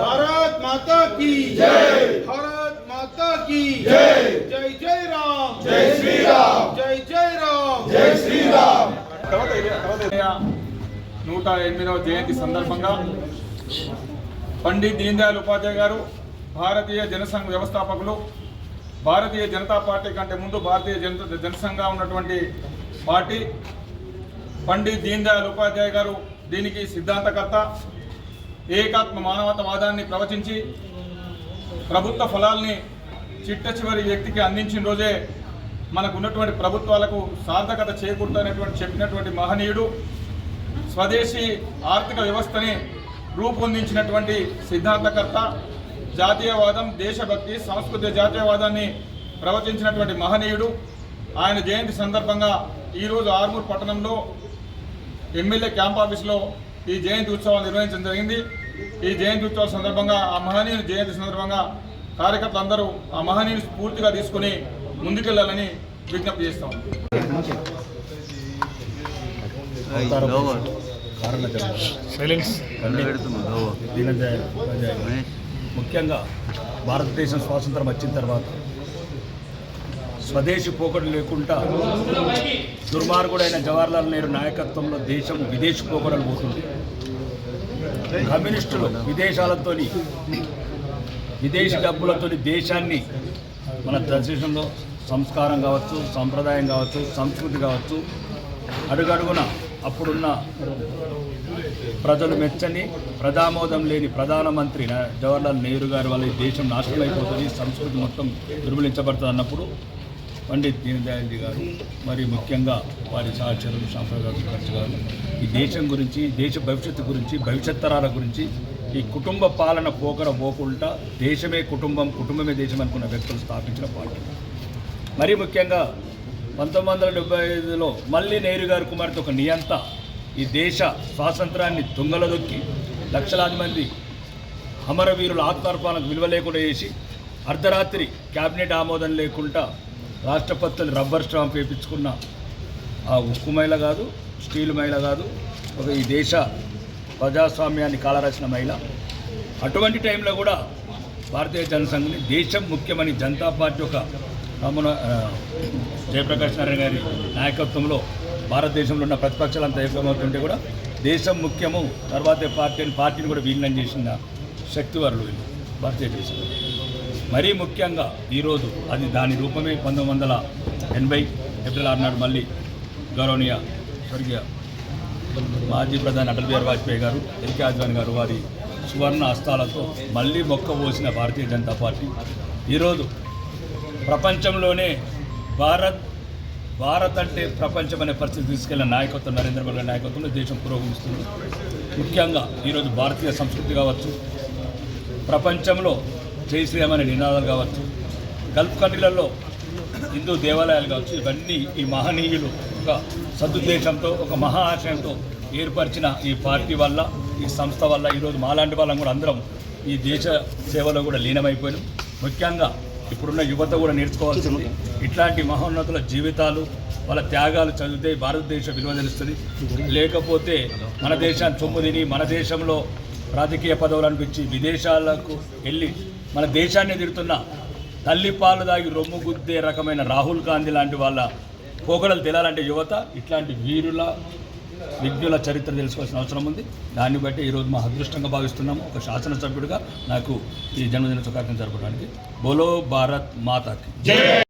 భారత్ మాతా key జై భారత్ మాతా key జై జై జై రామ్ జై శ్రీ రామ్ జై జై రామ్ జై శ్రీ రామ్ నూట ఎనిమిదవ జయంతి సందర్భంగా పండిత్ దీన్ దయాళ్ ఉపాధ్యాయ గారు భారతీయ జనసంఘ వ్యవస్థాపకులు భారతీయ జనతా పార్టీ కంటే ముందు భారతీయ జనతా జనసంఘ ఉన్నటువంటి పార్టీ పండిత్ దీన్ దయాళ్ ఉపాధ్యాయ గారు దీనికి సిద్ధాంతకర్త ఏకాత్మ మానవతవాదాన్ని ప్రవచించి ప్రభుత్వ ఫలాల్ని చిట్ట చివరి వ్యక్తికి అందించిన రోజే మనకు ఉన్నటువంటి ప్రభుత్వాలకు సార్థకత చేకూరుతున్నటువంటి చెప్పినటువంటి మహనీయుడు స్వదేశీ ఆర్థిక వ్యవస్థని రూపొందించినటువంటి సిద్ధాంతకర్త జాతీయవాదం దేశభక్తి సాంస్కృతిక జాతీయవాదాన్ని ప్రవచించినటువంటి మహనీయుడు. ఆయన జయంతి సందర్భంగా ఈరోజు ఆర్మూర్ పట్టణంలో ఎమ్మెల్యే క్యాంప్ ఆఫీస్లో ఈ జయంతి ఉత్సవాలు నిర్వహించడం జరిగింది. ఈ జయంతి ఉత్సవాల సందర్భంగా ఆ మహనీయుని జయంతి సందర్భంగా కార్యకర్తలు అందరూ ఆ మహనీయుని స్ఫూర్తిగా తీసుకుని ముందుకెళ్ళాలని విజ్ఞప్తి చేస్తాం గారు. ముఖ్యంగా భారతదేశం స్వాతంత్రం వచ్చిన తర్వాత స్వదేశీ పోకడు లేకుండా దుర్మార్గుడైన జవహర్లాల్ నెహ్రూ నాయకత్వంలో దేశం విదేశీ పోకడలు పోతుంది. కమ్యూనిస్టులు విదేశాలతోని విదేశీ డబ్బులతో దేశాన్ని మన దేశంలో సంస్కారం కావచ్చు సంప్రదాయం కావచ్చు సంస్కృతి కావచ్చు అడుగడుగున అప్పుడున్న ప్రజలు మెచ్చని ప్రజామోదం లేని ప్రధానమంత్రి జవహర్లాల్ నెహ్రూ గారి వల్ల ఈ దేశం నాశనం అయిపోతుంది సంస్కృతి మొత్తం దుర్బలించబడుతుంది అన్నప్పుడు పండిత్ దీనదయాల్జీ గారు మరి ముఖ్యంగా వారి సహచరులు సాంప్రదాయ గారు ఈ దేశం గురించి దేశ భవిష్యత్తు గురించి భవిష్యత్ తరాల గురించి ఈ కుటుంబ పాలన పోకర పోకుండా దేశమే కుటుంబం కుటుంబమే దేశం అనుకున్న వ్యక్తులు స్థాపించిన పార్టీ. మరీ ముఖ్యంగా పంతొమ్మిది వందల డెబ్బై ఐదులో మళ్ళీ నెహ్రూ గారి కుమార్తె ఒక నియంత ఈ దేశ స్వాతంత్రాన్ని దొంగలదొక్కి దొక్కి లక్షలాది మంది అమరవీరుల ఆత్మార్పణకు విలువ లేకుండా చేసి అర్ధరాత్రి క్యాబినెట్ ఆమోదం లేకుండా రాష్ట్రపతులు రబ్బర్ స్టాంప్ వేయించుకున్న ఆ ఉక్కు మహిళ కాదు స్టీల్ మహిళ కాదు ఒక ఈ దేశ ప్రజాస్వామ్యాన్ని కాలరాసిన మహిళ. అటువంటి టైంలో కూడా భారతీయ జనసంఘని దేశం ముఖ్యమని జనతా పార్టీ ఒక రమణ జయప్రకాష్ నారాయణ గారి నాయకత్వంలో భారతదేశంలో ఉన్న ప్రతిపక్షాలంతా ఏకమవుతుంటే కూడా దేశం ముఖ్యము తర్వాతే పార్టీని పార్టీని కూడా విలీనం చేసిన శక్తివరులు భారతీయ జనసంఘం మరీ ముఖ్యంగా ఈరోజు అది దాని రూపమే పంతొమ్మిది వందల ఎనభై ఏప్రిల్ ఆరు నాడు మళ్ళీ గౌరవనీయ స్వర్గీయ మాజీ ప్రధాని అటల్ బిహారీ వాజ్పేయి గారు ఎల్కే అద్వాని గారు వారి సువర్ణ హస్తాలతో మళ్ళీ మొక్క పోసిన భారతీయ జనతా పార్టీ. ఈరోజు ప్రపంచంలోనే భారత్ భారత్ అంటే ప్రపంచం అనే పరిస్థితి తీసుకెళ్ళిన నాయకత్వం నరేంద్ర మోదీ నాయకత్వంలో దేశం పురోగమిస్తుంది. ముఖ్యంగా ఈరోజు భారతీయ సంస్కృతి కావచ్చు ప్రపంచంలో జయశ్రీరామనే నినాదాలు కావచ్చు గల్ఫ్ కంట్రీలలో హిందూ దేవాలయాలు కావచ్చు ఇవన్నీ ఈ మహనీయులు ఒక సదుద్దేశంతో ఒక మహా ఆశయంతో ఏర్పరిచిన ఈ పార్టీ వల్ల ఈ సంస్థ వల్ల ఈరోజు మాలాంటి వాళ్ళం కూడా అందరం ఈ దేశ సేవలో కూడా లీనమైపోయాం ముఖ్యంగా ఇప్పుడున్న యువత కూడా నేర్చుకోవాల్సింది ఇట్లాంటి మహోన్నతుల జీవితాలు వాళ్ళ త్యాగాలు చదివితే భారతదేశ విలువ తెలుస్తుంది. లేకపోతే మన దేశాన్ని చొమ్ము తిని మన దేశంలో రాజకీయ పదవులు అనిపించి విదేశాలకు వెళ్ళి మన దేశాన్ని తిడుతున్న తల్లి పాలు దాగి రొమ్ము గుద్దే రకమైన రాహుల్ గాంధీ లాంటి వాళ్ళ పోకడలు తెలాలంటే యువత ఇట్లాంటి వీరుల విజ్ఞుల చరిత్ర తెలుసుకోవాల్సిన అవసరం ఉంది. దాన్ని బట్టి ఈరోజు మా అదృష్టంగా భావిస్తున్నాము. ఒక శాసనసభ్యుడిగా నాకు ఈ జన్మదిన శుభాకాంక్షలు జరపడానికి. బోలో భారత్ మాతాకి.